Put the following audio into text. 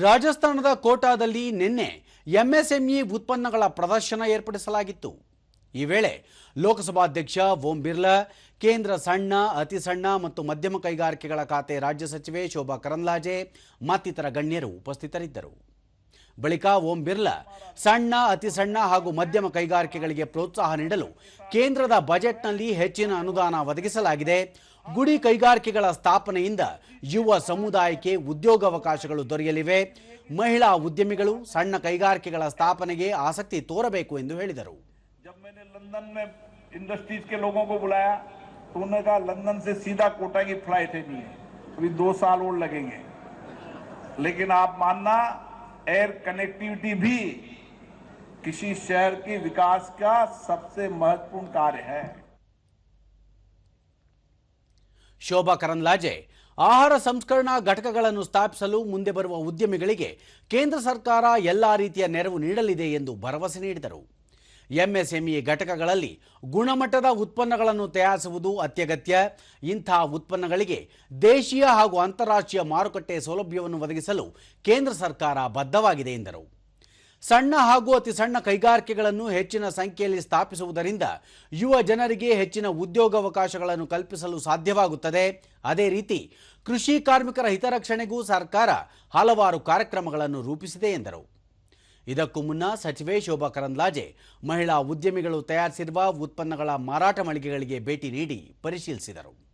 ರಾಜಸ್ಥಾನದ ಕೋಟಾದಲ್ಲಿ ನಿನ್ನೆ ಎಂಎಸ್ಎಂಇ ಉತ್ಪನ್ನಗಳ ಪ್ರದರ್ಶನ ಏರ್ಪಡಿಸಲಾಗಿತ್ತು. ಈ ವೇಳೆ ಲೋಕಸಭಾಧ್ಯಕ್ಷ ಓಂ ಬಿರ್ಲಾ, ಕೇಂದ್ರ ಸಣ್ಣ, ಅತಿ ಸಣ್ಣ ಮತ್ತು ಮಧ್ಯಮ ಕೈಗಾರಿಕೆಗಳ ಖಾತೆ ರಾಜ್ಯ ಸಚಿವೆ ಶೋಭಾ ಕರಂದ್ಲಾಜೆ ಮತ್ತಿತರ ಗಣ್ಯರು ಉಪಸ್ಥಿತರಿದ್ದರು. ಬಳಿಕ ಓಂ ಬಿರ್ಲಾ ಸಣ್ಣ, ಅತಿ ಸಣ್ಣ ಹಾಗೂ ಮಧ್ಯಮ ಕೈಗಾರಿಕೆಗಳಿಗೆ ಪ್ರೋತ್ಸಾಹ ನೀಡಲು ಕೇಂದ್ರದ ಬಜೆಟ್ನಲ್ಲಿ ಹೆಚ್ಚಿನ ಅನುದಾನ ಒದಗಿಸಲಾಗಿದೆ. ಗುಡಿ ಕೈಗಾರಿಕೆಗಳ ಸ್ಥಾಪನೆಯಿಂದ ಯುವ ಸಮುದಾಯಕ್ಕೆ ಉದ್ಯೋಗಾವಕಾಶಗಳು ದೊರೆಯಲಿವೆ. ಮಹಿಳಾ ಉದ್ಯಮಿಗಳು ಸಣ್ಣ ಕೈಗಾರಿಕೆಗಳ ಸ್ಥಾಪನೆಗೆ ಆಸಕ್ತಿ ತೋರಬೇಕು ಎಂದು ಹೇಳಿದರು. जब मैंने लंदन में इंडस्ट्रीज के लोगों को बुलाया तो उन्होंने कहा लंदन से सीधा कोटा की फ्लाइट है नहीं है अभी दो साल और लगेंगे लेकिन आप मानना एयर कनेक्टिविटी भी किसी शहर के विकास का सबसे महत्वपूर्ण कार्य है ಶೋಭಾ ಕರಂದ್ಲಾಜೆ ಆಹಾರ ಸಂಸ್ಕರಣಾ ಘಟಕಗಳನ್ನು ಸ್ಥಾಪಿಸಲು ಮುಂದೆ ಬರುವ ಉದ್ಯಮಿಗಳಿಗೆ ಕೇಂದ್ರ ಸರ್ಕಾರ ಎಲ್ಲಾ ರೀತಿಯ ನೆರವು ನೀಡಲಿದೆ ಎಂದು ಭರವಸೆ ನೀಡಿದರು ಎಂಎಸ್ಎಂಇ ಘಟಕಗಳಲ್ಲಿ ಗುಣಮಟ್ಟದ ಉತ್ಪನ್ನಗಳನ್ನು ತಯಾರಿಸುವುದು ಅತ್ಯಗತ್ಯ. ಇಂತಹ ಉತ್ಪನ್ನಗಳಿಗೆ ದೇಶೀಯ ಹಾಗೂ ಅಂತಾರಾಷ್ಟ್ರೀಯ ಮಾರುಕಟ್ಟೆ ಸೌಲಭ್ಯವನ್ನು ಒದಗಿಸಲು ಕೇಂದ್ರ ಸರ್ಕಾರ ಬದ್ಧವಾಗಿದೆ ಎಂದರು. ಸಣ್ಣ ಹಾಗೂ ಅತಿ ಸಣ್ಣ ಕೈಗಾರಿಕೆಗಳನ್ನು ಹೆಚ್ಚಿನ ಸಂಖ್ಯೆಯಲ್ಲಿ ಸ್ಥಾಪಿಸುವುದರಿಂದ ಯುವ ಜನರಿಗೆ ಹೆಚ್ಚಿನ ಉದ್ಯೋಗಾವಕಾಶಗಳನ್ನು ಕಲ್ಪಿಸಲು ಸಾಧ್ಯವಾಗುತ್ತದೆ. ಅದೇ ರೀತಿ ಕೃಷಿ ಕಾರ್ಮಿಕರ ಹಿತರಕ್ಷಣೆಗೂ ಸರ್ಕಾರ ಹಲವಾರು ಕಾರ್ಯಕ್ರಮಗಳನ್ನು ರೂಪಿಸಿದೆ ಎಂದರು. ಇದಕ್ಕೂ ಮುನ್ನ ಸಚಿವೆ ಶೋಭಾ ಕರಂದ್ಲಾಜೆ ಮಹಿಳಾ ಉದ್ಯಮಿಗಳು ತಯಾರಿಸಿರುವ ಉತ್ಪನ್ನಗಳ ಮಾರಾಟ ಮಳಿಗೆಗಳಿಗೆ ಭೇಟಿ ನೀಡಿ ಪರಿಶೀಲಿಸಿದರು.